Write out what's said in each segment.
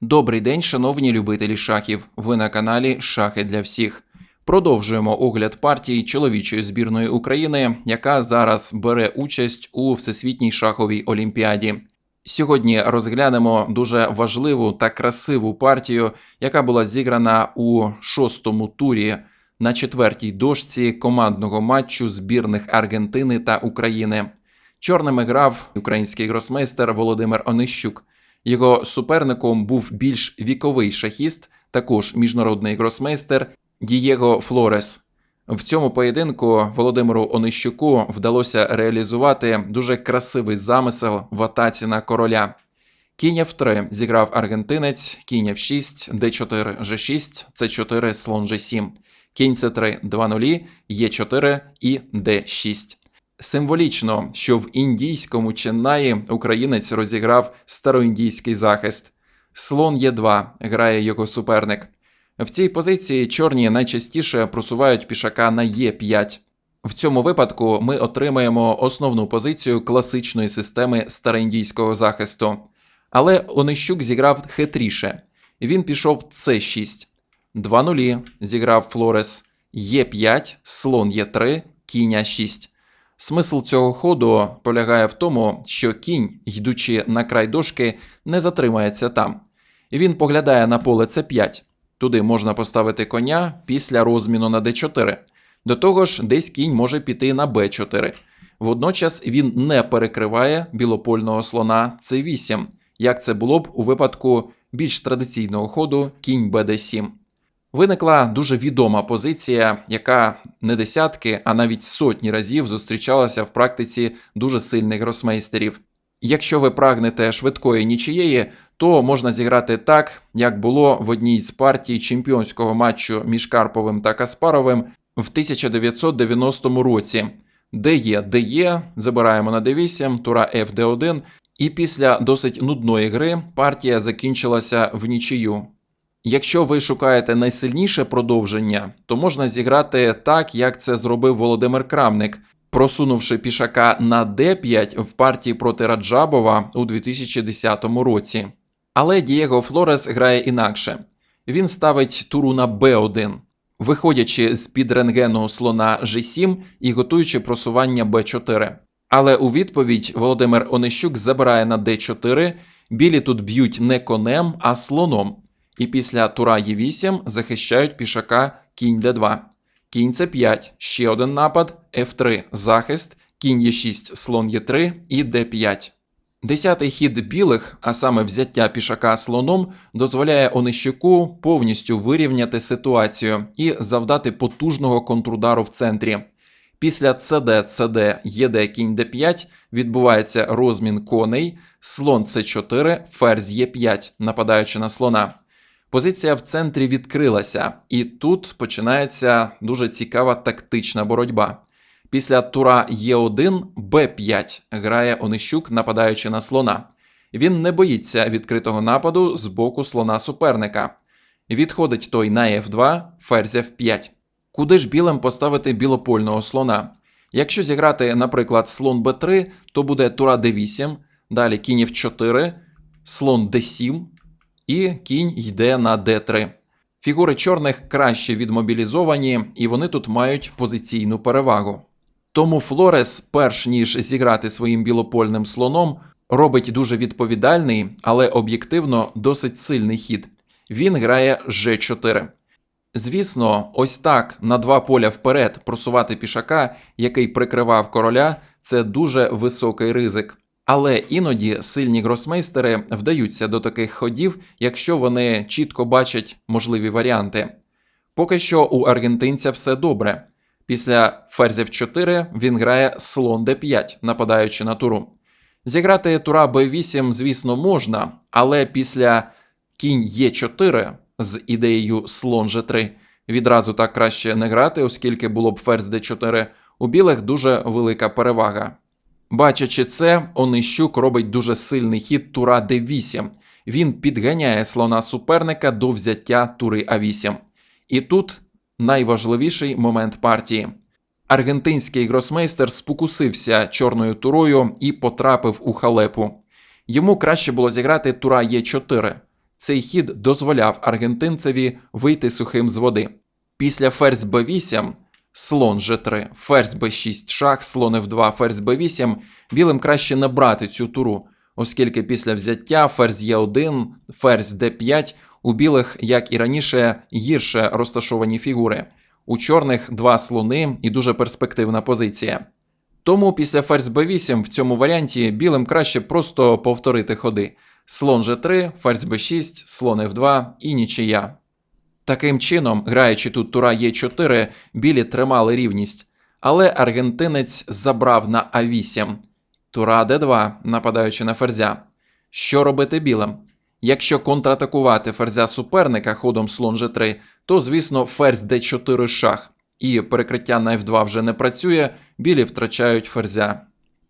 Добрий день, шановні любителі шахів. Ви на каналі Шахи для всіх. Продовжуємо огляд партії чоловічої збірної України, яка зараз бере участь у всесвітній шаховій олімпіаді. Сьогодні розглянемо дуже важливу та красиву партію, яка була зіграна у шостому турі на четвертій дошці командного матчу збірних Аргентини та України. Чорними грав український гросмейстер Володимир Онищук. Його суперником був більш віковий шахіст, також міжнародний гросмейстер Дієго Флорес. В цьому поєдинку Володимиру Онищуку вдалося реалізувати дуже красивий замисел в атаці на короля. Кінь F3 зіграв аргентинець, кінь F6, D4, G6, C4, слон G7, кінь C3, 2-0, E4 і D6. Символічно, що в індійському Ченнаї українець розіграв староіндійський захист. Слон Е2 грає його суперник. В цій позиції чорні найчастіше просувають пішака на Е5. В цьому випадку ми отримаємо основну позицію класичної системи староіндійського захисту. Але Онищук зіграв хитріше. Він пішов С6. 2-0 зіграв Флорес Е5, слон Е3, кінь А6. Смисл цього ходу полягає в тому, що кінь, йдучи на край дошки, не затримається там. Він поглядає на поле С5. Туди можна поставити коня після розміну на d4. До того ж, десь кінь може піти на b4. Водночас він не перекриває білопольного слона c8, як це було б у випадку більш традиційного ходу кінь bd7. Виникла дуже відома позиція, яка не десятки, а навіть сотні разів зустрічалася в практиці дуже сильних гросмейстерів. Якщо ви прагнете швидкої нічиєї, то можна зіграти так, як було в одній з партій чемпіонського матчу між Карповим та Каспаровим в 1990 році, де є, де забираємо на d8, тура F d1, і після досить нудної гри партія закінчилася в нічию. Якщо ви шукаєте найсильніше продовження, то можна зіграти так, як це зробив Володимир Крамник, просунувши пішака на d5 в партії проти Раджабова у 2010 році. Але Дієго Флорес грає інакше. Він ставить туру на b1, виходячи з під рентгену слона g7 і готуючи просування b4. Але у відповідь Володимир Онищук забирає на d4, білі тут б'ють не конем, а слоном. І після тура Е8 захищають пішака кінь d2. Кінь c5, ще один напад, f3 захист, кінь Е6, слон Е3 і d5. Десятий хід білих, а саме взяття пішака слоном, дозволяє Онищуку повністю вирівняти ситуацію і завдати потужного контрудару в центрі. Після CD, CD, ЄД кінь d5 відбувається розмін коней, слон c4, ферзь Е5, нападаючи на слона. Позиція в центрі відкрилася, і тут починається дуже цікава тактична боротьба. Після тура Е1 Б5 грає Онищук, нападаючи на слона. Він не боїться відкритого нападу з боку слона суперника. Відходить той на F2, ферзь F5. Куди ж білим поставити білопольного слона? Якщо зіграти, наприклад, слон Б3, то буде тура Д8, далі кінь F4, слон Д7 і кінь йде на d3. Фігури чорних краще відмобілізовані, і вони тут мають позиційну перевагу. Тому Флорес, перш ніж зіграти своїм білопольним слоном, робить дуже відповідальний, але об'єктивно досить сильний хід. Він грає G4. Звісно, ось так на два поля вперед просувати пішака, який прикривав короля, це дуже високий ризик. Але іноді сильні гросмейстери вдаються до таких ходів, якщо вони чітко бачать можливі варіанти. Поки що у аргентинця все добре. Після ферзів 4 він грає слон d5, нападаючи на туру. Зіграти тура b8, звісно, можна, але після кінь e4 з ідеєю слон g3 відразу так краще не грати, оскільки було б ферзь d4, у білих дуже велика перевага. Бачачи це, Онищук робить дуже сильний хід тура d8. Він підганяє слона суперника до взяття тури А8. І тут найважливіший момент партії. Аргентинський гросмейстер спокусився чорною турою і потрапив у халепу. Йому краще було зіграти тура Е4. Цей хід дозволяв аргентинцеві вийти сухим з води. Після ферзь b8, слон g3, ферзь b6, шах, слон f2, ферзь b8, білим краще не брати цю туру, оскільки після взяття ферзь e1, ферзь d5 у білих, як і раніше, гірше розташовані фігури. У чорних два слони і дуже перспективна позиція. Тому після ферзь b8 в цьому варіанті білим краще просто повторити ходи. Слон g3, ферзь b6, слон f2 і нічия. Таким чином, граючи тут тура Е4, білі тримали рівність, але аргентинець забрав на А8. Тура Д2, нападаючи на ферзя. Що робити білим? Якщо контратакувати ферзя суперника ходом слон G3, то, звісно, ферзь D4 шах, і перекриття на F2 вже не працює, білі втрачають ферзя.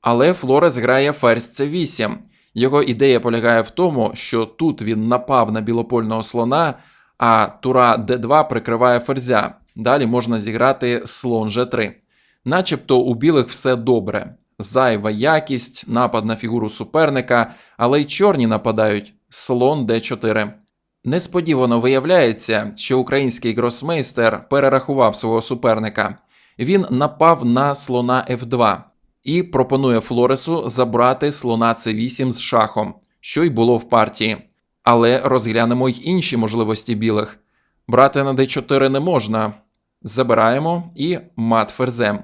Але Флорес грає ферзь C8. Його ідея полягає в тому, що тут він напав на білопольного слона, а тура d2 прикриває ферзя. Далі можна зіграти слон g3. Начебто у білих все добре. Зайва якість, напад на фігуру суперника, але й чорні нападають слон d4. Несподівано виявляється, що український гросмейстер перерахував свого суперника. Він напав на слона f2 і пропонує Флоресу забрати слона c8 з шахом, що й було в партії. Але розглянемо й інші можливості білих. Брати на d4 не можна. Забираємо і мат ферзем.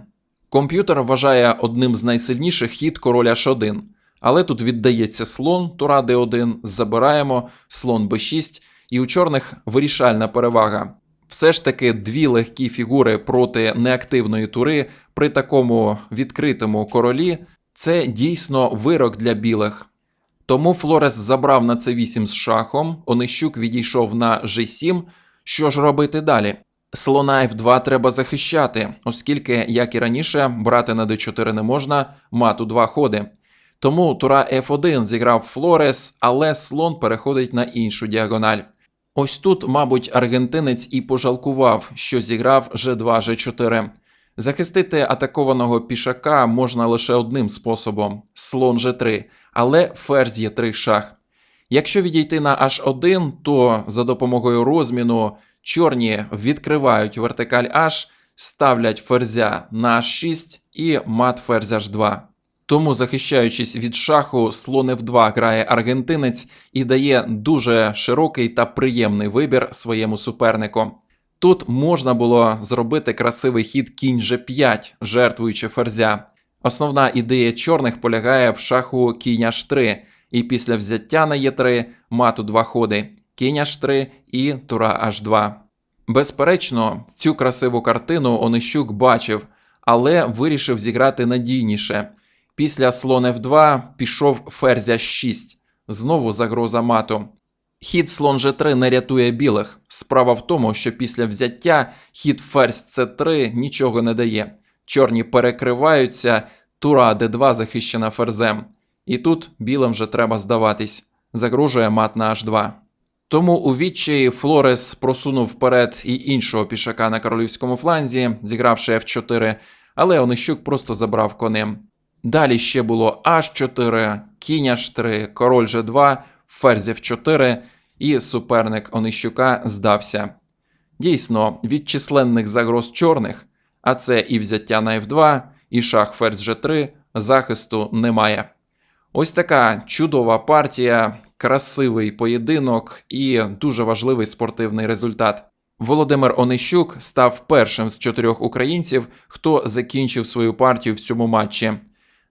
Комп'ютер вважає одним з найсильніших хід король h1, але тут віддається слон, тура d1, забираємо, слон b6, і у чорних вирішальна перевага. Все ж таки дві легкі фігури проти неактивної тури при такому відкритому королі це дійсно вирок для білих. Тому Флорес забрав на c8 з шахом, Онищук відійшов на g7. Що ж робити далі? Слона f2 треба захищати, оскільки, як і раніше, брати на d4 не можна, мату два ходи. Тому тура f1 зіграв Флорес, але слон переходить на іншу діагональ. Ось тут, мабуть, аргентинець і пожалкував, що зіграв g2, g4. Захистити атакованого пішака можна лише одним способом слон g3, але ферзь є 3 шах. Якщо відійти на h1, то за допомогою розміну чорні відкривають вертикаль h, ставлять ферзя на h6 і мат ферзь h2. Тому, захищаючись від шаху, слон f2 грає аргентинець і дає дуже широкий та приємний вибір своєму супернику. Тут можна було зробити красивий хід кінь g5, жертвуючи ферзя. Основна ідея чорних полягає в шаху кінь h3, і після взяття на e3 мату два ходи кінь h3 і тура h2. Безперечно, цю красиву картину Онищук бачив, але вирішив зіграти надійніше. Після слон f2 пішов ферзя 6, знову загроза мату. Хід слон g3 не рятує білих. Справа в тому, що після взяття хід ферзь c3 нічого не дає. Чорні перекриваються, тура d2 захищена ферзем. І тут білим вже треба здаватись. Загрожує мат на h2. Тому у відчаї Флорес просунув вперед і іншого пішака на королівському фланзі, зігравши f4, але Онищук просто забрав конем. Далі ще було h4, кінь h3, король g2, ферзь f4, і суперник Онищука здався. Дійсно, від численних загроз чорних, а це і взяття на f2, і шах ферзь g3, захисту немає. Ось така чудова партія, красивий поєдинок і дуже важливий спортивний результат. Володимир Онищук став першим з чотирьох українців, хто закінчив свою партію в цьому матчі.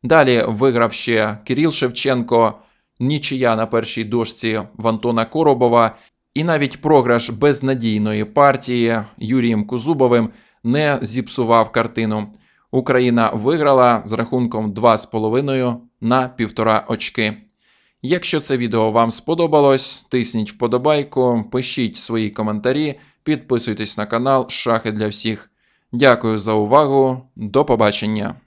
Далі виграв ще Кирил Шевченко, нічия на першій дошці в Антона Коробова, і навіть програш безнадійної партії Юрієм Кузубовим не зіпсував картину. Україна виграла з рахунком 2,5 на 1,5 очки. Якщо це відео вам сподобалось, тисніть вподобайку, пишіть свої коментарі, підписуйтесь на канал Шахи для всіх. Дякую за увагу, до побачення!